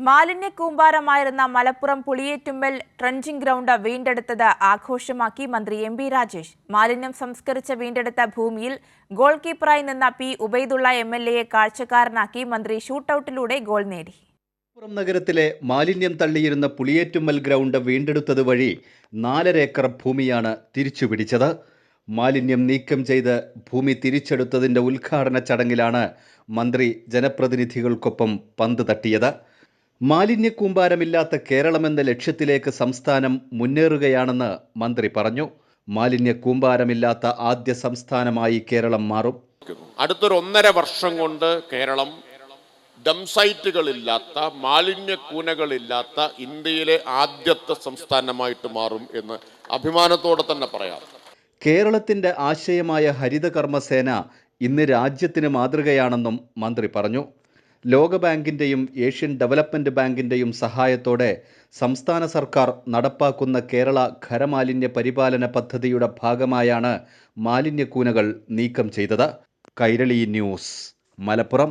മാലിന്യ കൂമ്പാരമായിരുന്ന Malappuram Puliyettumbal trenching ground വീണ്ടെടുത്തത് ആഘോഷമാക്കി മന്ത്രി എം രാജേഷ്. മാലിന്യം സംസ്കരിച്ച വീണ്ടെടുത്ത ഭൂമിയിൽ ഗോൾ കീപ്പറായി നിന്ന പി ഉബൈദുള്ള എം എൽ എയെ കാഴ്ചക്കാരനാക്കി മന്ത്രി ഷൂട്ടൌട്ടിലൂടെ ഗോൾ നേടി. മലപ്പുറം നഗരത്തിലെ മാലിന്യം തള്ളിയിരുന്ന പുളിയേറ്റുമ്മൽ ഗ്രൗണ്ട് വീണ്ടെടുത്തത് വഴി നാലര ഏക്കർ ഭൂമിയാണ് തിരിച്ചുപിടിച്ചത്. മാലിന്യം നീക്കം ചെയ്ത് ഭൂമി തിരിച്ചെടുത്തതിന്റെ ഉദ്ഘാടന ചടങ്ങിലാണ് മന്ത്രി ജനപ്രതിനിധികൾക്കൊപ്പം പന്ത് തട്ടിയത്. മാലിന്യ കൂമ്പാരമില്ലാത്ത കേരളമെന്ന ലക്ഷ്യത്തിലേക്ക് സംസ്ഥാനം മുന്നേറുകയാണെന്ന് മന്ത്രി പറഞ്ഞു. മാലിന്യ കൂമ്പാരമില്ലാത്ത ആദ്യ സംസ്ഥാനമായി കേരളം മാറും. അടുത്തൊരു ഒന്നര വർഷം കൊണ്ട് കേരളം ഡംസൈറ്റുകളില്ലാത്ത മാലിന്യക്കൂനകളില്ലാത്ത മാലിന്യ കൂനകളില്ലാത്ത ഇന്ത്യയിലെ ആദ്യത്തെ സംസ്ഥാനമായിട്ട് മാറും എന്ന് അഭിമാനത്തോടെ തന്നെ പറയാം. കേരളത്തിന്റെ ആശയമായ ഹരിതകർമ്മസേന ഇന്ന് രാജ്യത്തിന് മാതൃകയാണെന്നും മന്ത്രി പറഞ്ഞു. ലോകബാങ്കിന്റെയും ഏഷ്യൻ ഡെവലപ്മെന്റ് ബാങ്കിന്റെയും സഹായത്തോടെ സംസ്ഥാന സർക്കാർ നടപ്പാക്കുന്ന കേരള ഖരമാലിന്യ പരിപാലന പദ്ധതിയുടെ ഭാഗമായാണ് മാലിന്യക്കൂനകൾ നീക്കം ചെയ്തത്. കൈരളി ന്യൂസ് മലപ്പുറം.